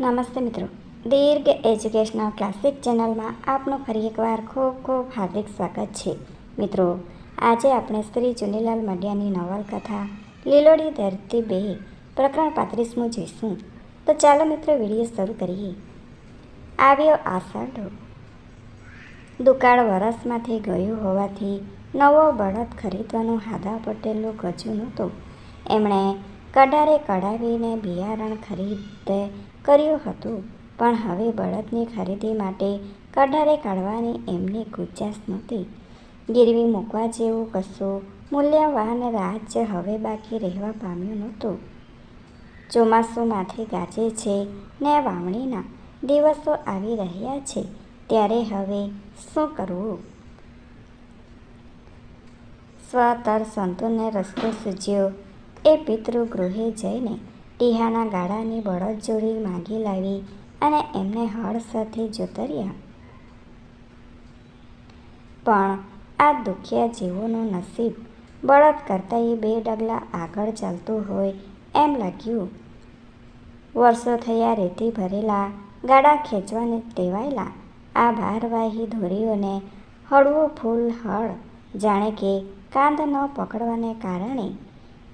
નમસ્તે મિત્રો. દીર્ઘ educational classic ચેનલમાં આપનું ફરી એકવાર ખૂબ ખૂબ હાર્દિક સ્વાગત છે. મિત્રો, આજે આપણે શ્રી ચુનીલાલ મડિયાની નવલકથા, લીલોડી ધરતી બે, પ્રકરણ પાંત્રીસમું જોઈશું. તો ચાલો મિત્રો, વીડિયો શરૂ કરીએ. આવ્યો આષાઢો દુકાળ વરસમાંથી ગયું હોવાથી નવો બળદ ખરીદવાનું હાદા પટેલનું ગજું નહોતું. એમણે કડારે કઢાવીને બિયારણ ખરીદ કર્યું હતું. પણ હવે બળદની ખરીદી માટે કઢારે કાઢવાની એમની ગુજાશ નહોતી. ગીરવી મૂકવા જેવું કશું મૂલ્યવાન રાજ્ય હવે બાકી રહેવા પામ્યું નહોતું. ચોમાસું માથે ગાજે છે ને વાવણીના દિવસો આવી રહ્યા છે. ત્યારે હવે શું કરવું? સ્વતર સંતોને રસ્તો સૂજ્યો. એ પિતૃગૃહે જઈને ટીહાના ગાળાની બળદ જોડી માગી લાવી અને એમને હળ સાથે જોતર્યા. પણ આ દુખિયા જીવોનું નસીબ બળદ કરતાં એ બે ડગલા આગળ ચાલતું હોય એમ લાગ્યું. વર્ષો થયા રેતી ભરેલા, ગાડા ખેંચવાને ટેવાયેલા, આ ભારવાહી ધોરીઓને હળવું ફૂલ હળ જાણે કે કાંધ ન પકડવાને કારણે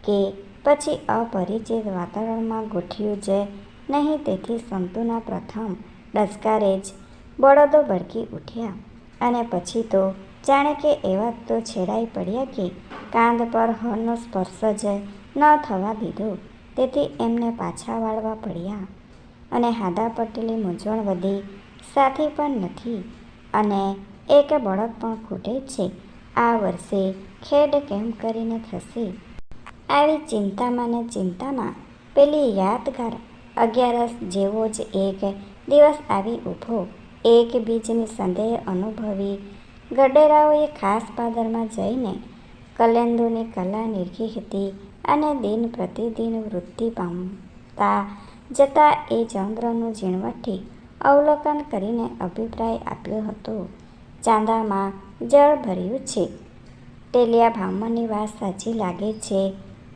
કે પછી અપરિચિત વાતાવરણમાં ગોઠ્યું છે. નહીં, તેથી સંતુના પ્રથમ ડસકારે જ બળદો ભડકી ઉઠ્યા. અને પછી તો જાણે કે એવા તો છેડાઈ પડ્યા કે કાંધ પર હળનો સ્પર્શ જ ન થવા દીધો. તેથી એમને પાછા વાળવા પડ્યા. અને હાદા પટેલી મૂંઝવણ વધી. સાથી પણ નથી. અને એક બળદ પણ ખૂટે છે. આ વર્ષે ખેડ કેમ કરીને થશે? આવી ચિંતામાં ને ચિંતામાં પેલી યાદગાર અગિયારસ જેવો જ એક દિવસ આવી ઊભો. એક બીજને સંદેહ અનુભવી. ગડેરાઓએ ખાસ પાદરમાં જઈને કલેન્દુની કલા નિરખી હતી અને દિન પ્રતિદિન વૃદ્ધિ પામતા જતા એ ચંદ્રનું ઝીણવટથી અવલોકન કરીને અભિપ્રાય આપ્યો હતો. ચાંદામાં જળ ભર્યું છે. ટેલિયા બ્રાહ્મણની વાત સાચી લાગે છે.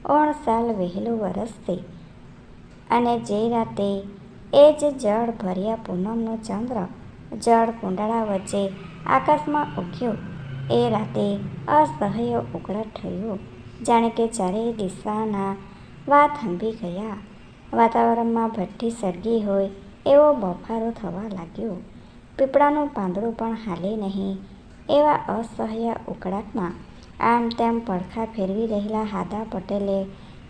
ઓણ સાલ વહેલું વરસશે અને જે રાતે એ જ જળ ભર્યા પૂનમનો ચંદ્ર જળ કુંડાળા વચ્ચે આકાશમાં ઉગ્યો. એ રાતે અસહ્ય ઉકળાટ થયો. જાણે કે ચારેય દિશાના વાત થંભી ગયા. વાતાવરણમાં ભઠ્ઠી સળગી હોય એવો બફારો થવા લાગ્યો. પીપળાનું પાંદડું પણ હાલે નહીં એવા અસહ્ય ઉકળાટમાં આમ તેમ પડખા ફેરવી રહેલા હાદા પટેલે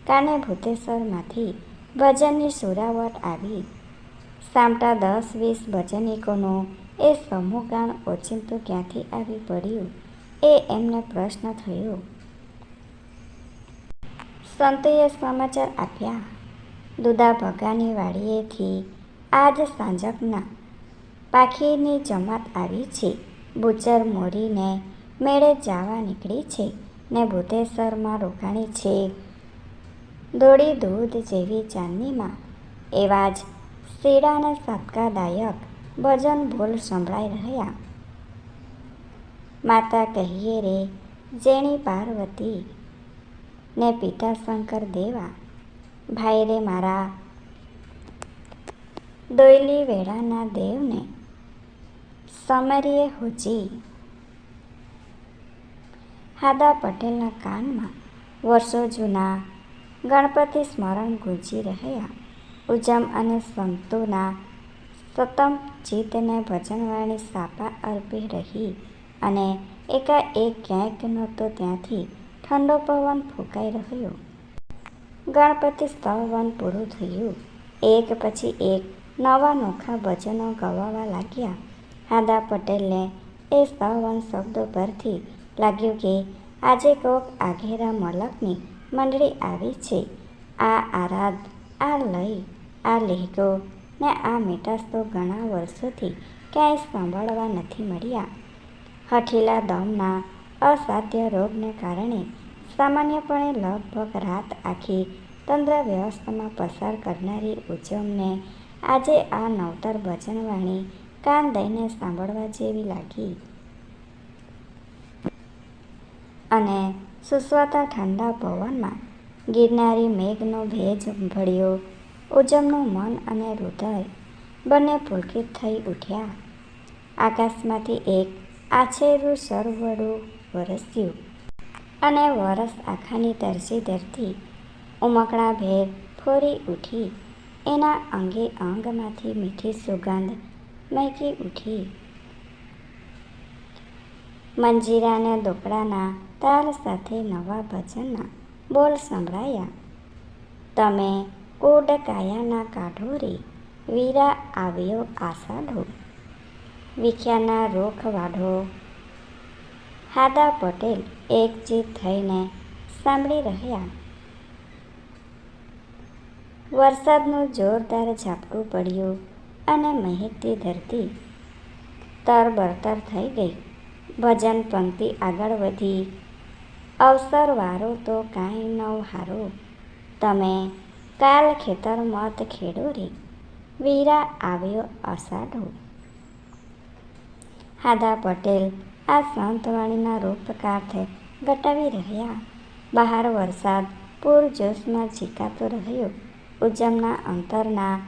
કાને ભૂતેશ્વરમાંથી ભજનની સુરાવટ આવી? સામટા દસ વીસ ભજનિકોનો એ સમૂહગાન ઓચિંતું ક્યાંથી આવી પડ્યું એ એમને પ્રશ્ન થયો. સંતોએ સમાચાર આપ્યા. દુદા ભગાની વાડીએથી આજ સાંજકના પાખીની જમાત આવી છે. બુચર મોરીને મેળે જવા નીકળી છે ને ભૂતેશ્વરમાં રોકાણી છે. દોડી દૂધ જેવી ચાંદનીમાં. એવા જ શીડાને સાતકાદાયક ભજન ભૂલ સંભળાઈ રહ્યા. માતા કહીએ રે, જેણી પાર્વતી, ને પિતા શંકર દેવા. ભાઈ રે મારા, દોયલી વેળાના દેવને સમરીએ હુજી હાદા પટેલના કાનમાં વર્ષો જૂના ગણપતિ સ્મરણ ગુંજી રહ્યા. ઉજમ અને સંતોના સતમ જીતને ભજનવાણી સાપા અર્પી રહી અને એકાએક ક્યાંક નહોતો ત્યાંથી ઠંડો પવન ફૂંકાઈ રહ્યો. ગણપતિ સ્તવન પૂરું થયું. એક પછી એક નવા નોખા ભજનો ગવાવા લાગ્યા. હાદા પટેલને એ સ્તવન શબ્દો પરથી લાગ્યું કે આજે કોક આઘેરા મલકની મંડળી આવી છે. આ આરાધ, આ લય, આ લહેકો ને આ મીઠાશ તો ઘણા વર્ષોથી ક્યાંય સાંભળવા નથી મળ્યા. હઠીલા દમના અસાધ્ય રોગને કારણે સામાન્યપણે લગભગ રાત આખી તંત્ર વ્યવસ્થામાં પસાર કરનારી ઉજમને આજે આ નવતર ભજનવાણી કાન દઈને સાંભળવા જેવી લાગી. અને સુસવાતા ઠંડા પવનમાં ગિરનારી મેઘનો ભેજ ભળ્યો. ઉજમનું મન અને હૃદય બંને પુલકિત થઈ ઉઠ્યા. આકાશમાંથી એક આછેરું સરવડું વરસ્યું અને વરસ આખાની તરસી ધરતી ઉમકણા ભેર ફોરી ઉઠી. એના અંગે અંગમાંથી મીઠી સુગંધ મહેકી ઉઠી. મંજીરાને દોકડાના તાલ સાથે નવા ભજનના બોલ સંભળાયા. તમે કોડ કાયાના કાઢો રે વીરા આવ્યો આષાઢો વિખ્યાના રોખ વાઢો હાદા પટેલ એકજીત થઈને સાંભળી રહ્યા. વરસાદનું જોરદાર ઝાપટું પડ્યું અને મહેકતી ધરતી તરબરતર થઈ ગઈ. ભજન પંક્તિ આગળ વધી. અવસર વારો તો કાંઈ નવ હારો. તમે કાલ ખેતર મત ખેડો રે. વીરા આવ્યો અષાઢો. હાદા પટેલ આ સંતવાણીના રૂપકાર્થે ગટાવી રહ્યા. બહાર વરસાદ પૂરજોશમાં ઝીકાતો રહ્યો. ઉજ્જમના અંતરના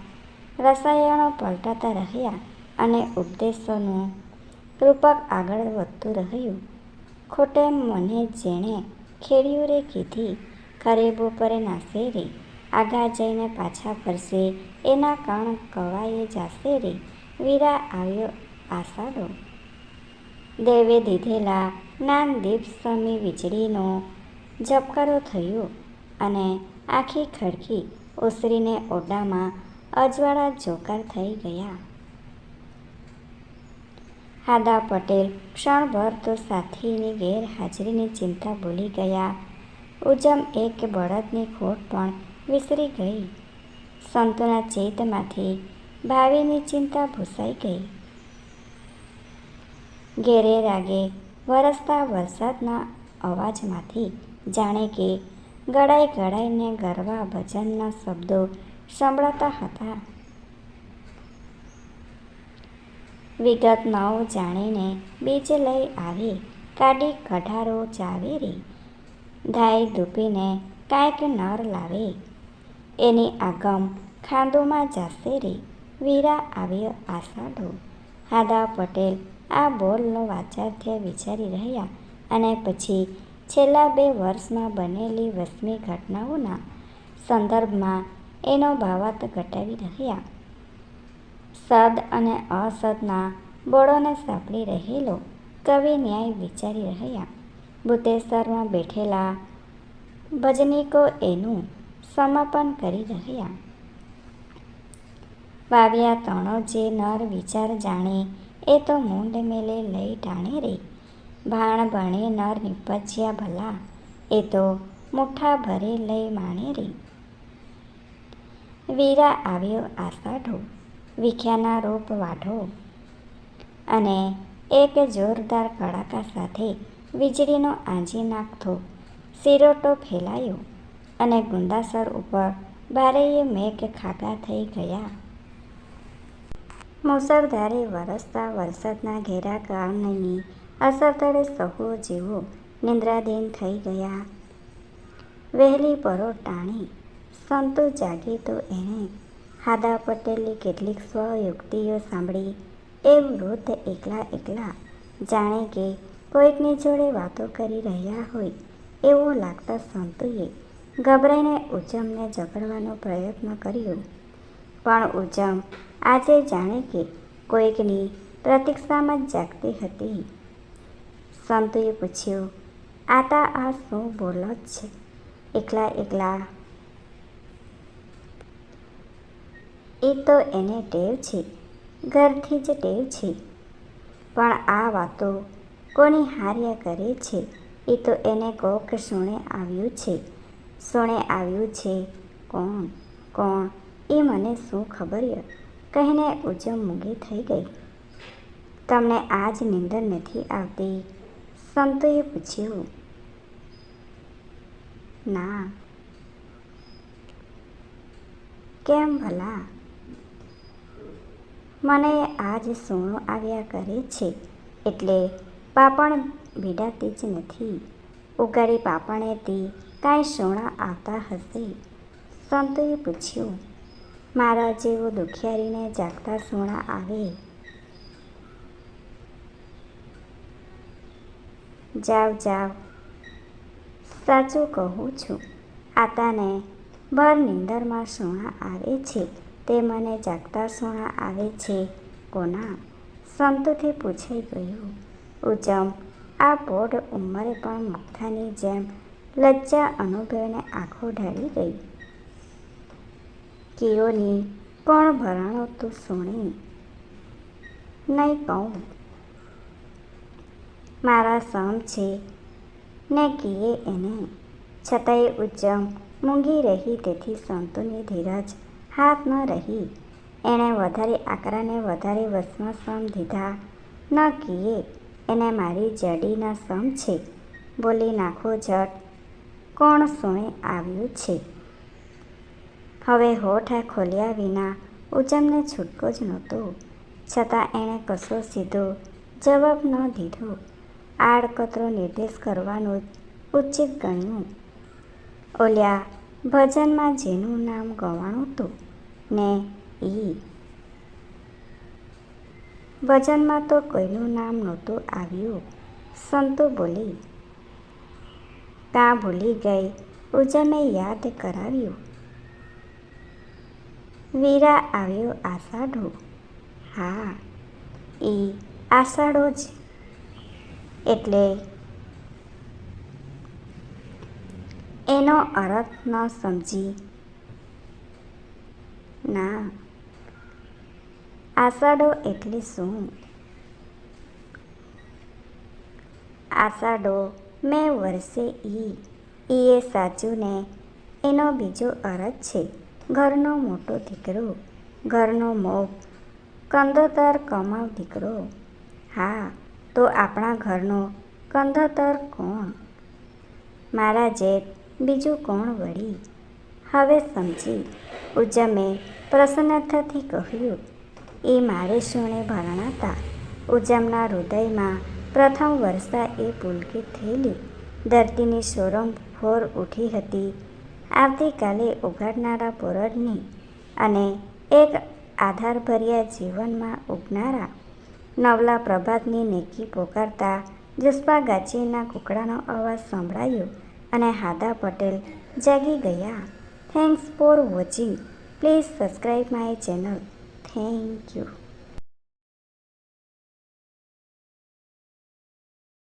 રસાયણો પલટાતા રહ્યા અને ઉપદેશોનું રૂપક આગળ વધતું રહ્યું. ખોટે મને જેણે ખેડ્યું રે કીધી કરે બપોરે નાસે રે, આગા જઈને પાછા ફરશે એના કણ કવાયે જાશે રે. વીરા આવ્યો આષાઢો દેવે દીધેલા નામદીપ દીપ સમી વીજળીનો ઝબકારો થયો અને આખી ખડકી ઓસરીને ઓરડામાં અજવાળા જોકાર થઈ ગયા. હાદા પટેલ ક્ષણભર તો સાથીની ગેરહાજરીની ચિંતા ભૂલી ગયા. ઉજમ એક બળદની ખોટ પણ વિસરી ગઈ. સંતોના ચેતમાંથી ભાવિની ચિંતા ભૂસાઈ ગઈ. ઘેરે રાગે વરસતા વરસાદના અવાજમાંથી જાણે કે ગળાઈ ગળાઈને ગરવા ભજનના શબ્દો સંભળાતા હતા. વિગત નવ જાણીને બીજ લઈ આવે. કાઢી કઢારો ચાવે રે ધાય કાંઈક નર લાવે. એની આગમ ખાંદોમાં જાશે વીરા આવ્યો આષાઢો હાદા પટેલ આ બોલનો વાચાર્થ્ય વિચારી રહ્યા અને પછી છેલ્લા બે વર્ષમાં બનેલી વસમી ઘટનાઓના સંદર્ભમાં એનો ભાવાર્થ ઘટાવી રહ્યા. સદ અને અસદના બોળોને સાંભળી રહેલો કવિ ન્યાય વિચારી રહ્યા. ભૂતેશ્વરમાં બેઠેલા ભજનીકો એનું સમાપન કરી રહ્યા. વાવ્યા તણો જે નર વિચાર જાણે, એ તો મૂંડ મેલે લઈ ટાણે રે. ભાણ ભણે નર નિપજ્યા ભલા, એ તો મુઠ્ઠા ભરે લઈ માણે રે. વીરા આવ્યો આષાઢો વિખ્યાના રૂપ વાઢો. અને એક જોરદાર કડાકા સાથે વીજળીનો આંજી નાખતો સિરોટો ફેલાયો અને ગુંદાસર ઉપર ભારેય મેઘ ખાગા થઈ ગયા. મુસળધારે વરસતા વરસાદના ઘેરા કારણની અસર તળે સહુ જીવો નિંદ્રાધીન થઈ ગયા. વહેલી પરો ટાણી સંતો જાગી તો એણે હાદા પટેલની કેટલીક સ્વયુક્તિઓ સાંભળી એ વૃદ્ધ એકલા એકલા જાણે કે કોઈકની જોડે વાતો કરી રહ્યા હોય એવું લાગતા સંતુએ ગભરાઈને ઉજ્જમને જકડવાનો પ્રયત્ન કર્યો. પણ ઉજ્જમ આજે જાણે કે કોઈકની પ્રતીક્ષામાં જ જાગતી હતી. સંતુએ પૂછ્યું, આતા આ શું બોલો જ છે? એકલા એકલા એ તો એને ટેવ છે, ઘરથી જ ટેવ છે. પણ આ વાતો કોની હાર્યા કરે છે, એ તો એને કોક સુણે આવ્યું છે. સુણે આવ્યું છે કોણ કોણ, એ મને શું ખબર કહીને ઉજમ મૂંગી થઈ ગઈ. તમને આજ નિંદર નથી આવતી? સંતોએ પૂછ્યું. ના. કેમ ભલા? મને આજ સૂણો આવ્યા કરે છે. એટલે પાપણ ભીડાતી જ નથી. ઉગાડી તે કાંઈ સોણા આવતા હશે? સંતોએ પૂછ્યું. મારા જેવો દુખિયારીને જાગતા સોણા આવે. જાવ જાવ. સાચું કહું છું. આતાને ભર નિંદરમાં સોણા આવે છે. તે મને જાગતા સોણા આવે છે, કોના? સંતોથી પૂછાઈ ગયું. ઉજમ, આ પોઢ ઉંમરે પણ મગથાની જેમ લજ્જા અનુભવીને આંખો ઢાળી ગઈ. કીઓની કોણ ભરાણો તું સોણી. નહીં કહું. મારા સમ છે ને કીએ એને. છતાંય ઉજ્જમ મૂંગી રહી તેથી સંતોની ધીરજ હાથ ન રહી. એણે વધારે આકરાને વધારે વસમાં સમ દીધા. ન કીએ, એને મારી જડીના સમ છે. બોલી નાખો જટ. કોણ સોણે આવ્યું છે? હવે હોઠ ખોલ્યા વિના ઉજમને છૂટકો જ નહોતો. છતાં એણે કશો સીધો જવાબ ન દીધો. આડકતરો નિર્દેશ કરવાનું ઉચિત ગણ્યું. ઓલ્યા ભજનમાં જેનું નામ ગવાણું હતું ને એ ભજનમાં તો કોઈનું નામ નહોતું આવ્યું. સંતો બોલી કાં ભૂલી ગઈ ઉજમે યાદ કરાવ્યું. વીરા આવ્યો આષાઢો. હા એ આષાઢો જ. એટલે એનો અર્થ ન સમજી. ના. આષાઢો એટલે શું આષાઢો મેં વર્ષે ઈ. એ સાચું ને? એનો બીજો અર્થ છે, ઘરનો મોટો દીકરો, ઘરનો મોગ, કંદોતર કમાવ દીકરો. હા, તો આપણા ઘરનો કંદોતર કોણ? મારા જેઠ બીજું કોણ વળી? હવે સમજી. ઉજમે પ્રસન્નતાથી કહ્યું, એ મારે શુણે ભરણાતા. ઉજમના હૃદયમાં પ્રથમ વર્ષા એ પુલકિત થયેલી. ધરતીની ફોર ઉઠી હતી. આવતીકાલે ઉઘાડનારા પોરડની અને એક આધારભર્યા જીવનમાં ઉગનારા નવલા પ્રભાતની નેકી પોકારતા જસ્પા ગાચીના કુકડાનો અવાજ સંભળાયો. અને હાદા પટેલ જાગી ગયા. Thanks for watching please subscribe my channel thank you